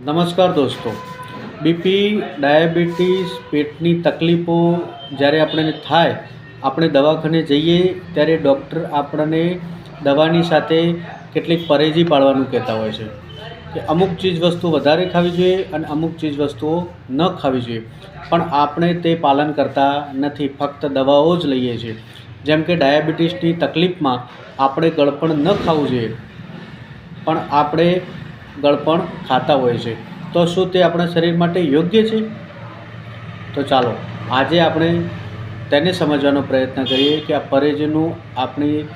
નમસ્કાર દોસ્તો. BP, diabetes, પેટની તકલીફો જ્યારે આપણને થાય, આપણે દવાખાને જઈએ ત્યારે ડૉક્ટર આપણને દવાની સાથે કેટલીક પરેજી પાડવાનું કહેતા હોય છે કે અમુક ચીજ વસ્તુ વધારે ખાવી જોઈએ અને અમુક ચીજ વસ્તુઓ ન ખાવી જોઈએ. પણ આપણે તે પાલન કરતા નથી, ફક્ત દવાઓ જ લઈએ છીએ. જેમ કે ડાયાબિટીસની તકલીફમાં આપણે ગળપણ ન ખાવું જોઈએ. પણ આપણે ગળપણ ખાતા હોય છે. તો શું તે આપણા શરીર માટે યોગ્ય છે? તો ચાલો, આજે આપણે તેને સમજવાનો પ્રયત્ન કરીએ કે આ પરેજનું આપણી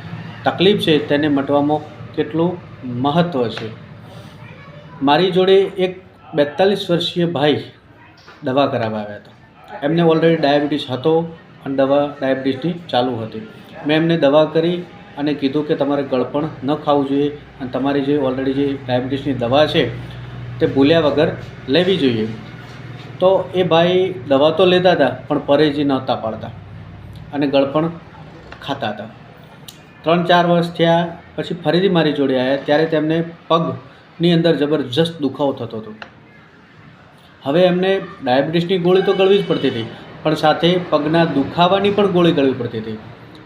તકલીફ છે તેને મટવામાં કેટલું મહત્ત્વ છે. મારી જોડે એક બેતાલીસ વર્ષીય ભાઈ દવા કરાવવા આવ્યા હતા. એમને ઓલરેડી ડાયાબિટીસ હતો અને દવા ડાયાબિટીસની ચાલુ હતી. મેં એમને દવા કરી અને કીધું કે તમારે ગળપણ ન ખાવું જોઈએ અને તમારી જે ઓલરેડી જે ડાયાબિટીસની દવા છે તે ભૂલ્યા વગર લેવી જોઈએ. તો એ ભાઈ દવા તો લેતા હતા, પણ પરેજી નહોતા પાડતા અને ગળપણ ખાતા હતા. ત્રણ ચાર વર્ષ થયા, પછી ફરીથી મારી જોડે આવ્યા ત્યારે તેમને પગની અંદર જબરજસ્ત દુખાવો થતો હતો. હવે એમને ડાયાબિટીસની ગોળી તો ગળવી જ પડતી હતી, પણ સાથે પગના દુખાવાની પણ ગોળી ગળવી પડતી હતી.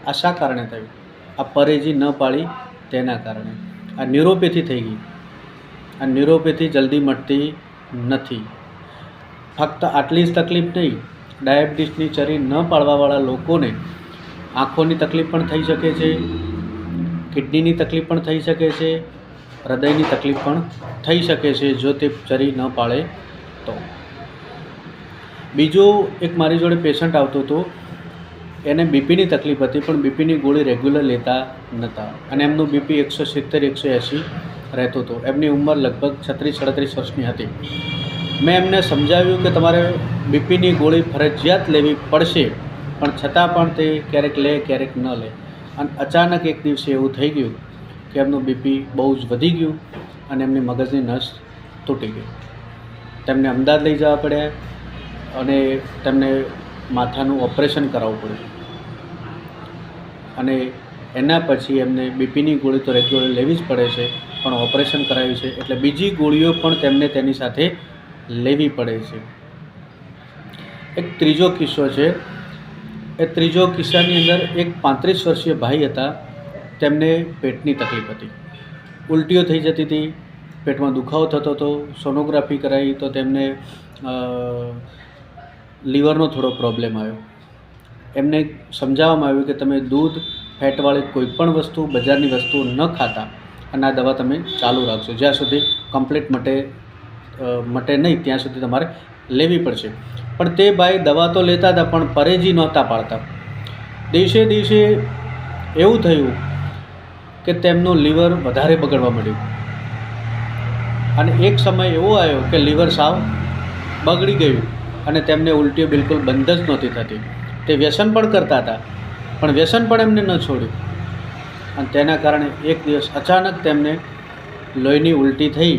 આ શા કારણે થયું. આ પરેજી ન પાળી તેના કારણે. આ ન્યુરોપેથી થઈ ગઈ. આ ન્યુરોપેથી જલ્દી મટતી નથી. ફક્ત આટલી જ તકલીફ નહીં, ડાયાબિટીસની ચરી ન પાળવાવાળા લોકોને આંખોની તકલીફ પણ થઈ શકે છે, કિડનીની તકલીફ પણ થઈ શકે છે, હૃદયની તકલીફ પણ થઈ શકે છે જો તે ચરી ન પાળે તો. બીજો એક મારી જોડે પેશન્ટ આવતો હતો એને બીપીની તકલીફ હતી, પણ બીપીની ગોળી રેગ્યુલર લેતા નહોતા અને એમનું બીપી એકસો સિત્તેર, એકસો એંસી રહેતું હતું. એમની ઉંમર લગભગ છત્રીસ, સાડત્રીસ વર્ષની હતી. મેં એમને સમજાવ્યું કે તમારે બીપીની ગોળી ફરજિયાત લેવી પડશે, પણ છતાં પણ તે ક્યારેક લે, ક્યારેક ન લે. અને અચાનક એક દિવસે એવું થઈ ગયું કે એમનું બીપી બહુ જ વધી ગયું અને એમની મગજની નસ તૂટી ગઈ. તેમને અમદાવાદ લઈ જવા પડ્યા અને તેમને માથાનું ઓપરેશન કરાવવું પડ્યું અને એના પછી એમને બીપીની ગોળી તો રેગ્યુલર લેવી જ પડે છે, પણ ઓપરેશન કરાવ્યું છે. એટલે બીજી ગોળીઓ પણ તેમને તેની સાથે લેવી પડે છે. એક ત્રીજો કિસ્સો છે. એ ત્રીજો કિસ્સાની અંદર એક પાંત્રીસ વર્ષીય ભાઈ હતા. તેમને પેટની તકલીફ હતી. ઉલટીઓ થઈ જતી હતી. પેટમાં દુખાવો થતો હતો. સોનોગ્રાફી કરાવી તો તેમને લીવરનો થોડો પ્રોબ્લેમ આવ્યો. એમને સમજાવવામાં આવ્યું કે તમે દૂધ, ફેટવાળી કોઈ પણ વસ્તુ, બજારની વસ્તુ ન ખાતા અને આ દવા તમે ચાલુ રાખશો જ્યાં સુધી કમ્પ્લીટ મટે મટે નહીં, ત્યાં સુધી તમારે લેવી પડશે. પણ તે ભાઈ દવા તો લેતા હતા, પણ પરેજી નહોતા પાડતા. દિવસે દિવસે એવું થયું કે તેમનું લીવર વધારે બગડવા માંડ્યું. અને એક સમય એવો આવ્યો કે લીવર સાવ બગડી ગયું. અને તેમને ઉલટીઓ બિલકુલ બંધ જ નહોતી થતી. તે વ્યસન પણ કરતા હતા, પણ વ્યસન પણ એમને ન છોડ્યું. અને તેના કારણે એક દિવસ અચાનક તેમને લોહીની ઉલટી થઈ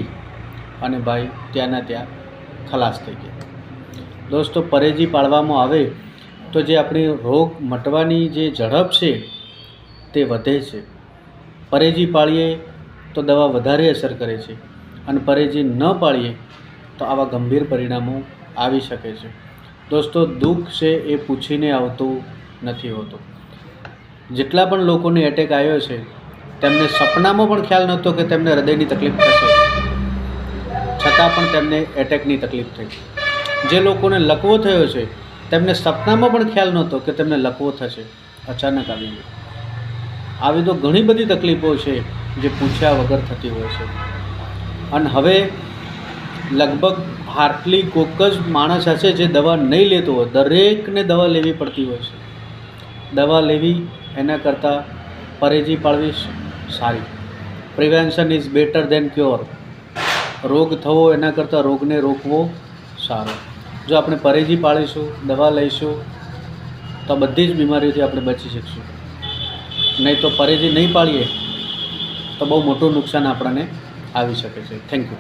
અને ભાઈ ત્યાંના ત્યાં ખલાસ થઈ ગયા. દોસ્તો, પરેજી પાળવામાં આવે તો જે આપણી રોગ મટવાની જે ઝડપ છે તે વધે છે. પરેજી પાળીએ તો દવા વધારે અસર કરે છે અને પરેજી ન પાળીએ તો આવા ગંભીર પરિણામો આવી શકે છે. દોસ્તો, દુઃખ છે એ પૂછીને આવતું નથી હોતું. જેટલા પણ લોકોને એટેક આવ્યો છે, તેમને સપનામાં પણ ખ્યાલ નહોતો કે તેમને હૃદયની તકલીફ થશે. છતાં પણ તેમને એટેકની તકલીફ થઈ. જે લોકોને લકવો થયો છે, તેમને સપનામાં પણ ખ્યાલ નહોતો કે તેમને લકવો થશે. અચાનક આવી ગયો. આવી તો ઘણી બધી તકલીફો છે જે પૂછ્યા વગર થતી હોય છે. અને હવે લગભગ હાર્ટલી કોક જ માણસ હશે જે દવા નહીં લેતો હોય. દરેકને દવા લેવી પડતી હોય છે. દવા લેવી એના કરતાં પરેજી પાળવી સારી. Prevention is better than cure રોગ થવો એના કરતાં રોગને રોકવો સારો. જો આપણે પરેજી પાળીશું, દવા લઈશું, તો બધી જ બીમારીઓથી આપણે બચી શકશું. નહીં તો પરેજી નહીં પાળીએ, તો બહુ મોટું નુકસાન આપણને આવી શકે છે. Thank you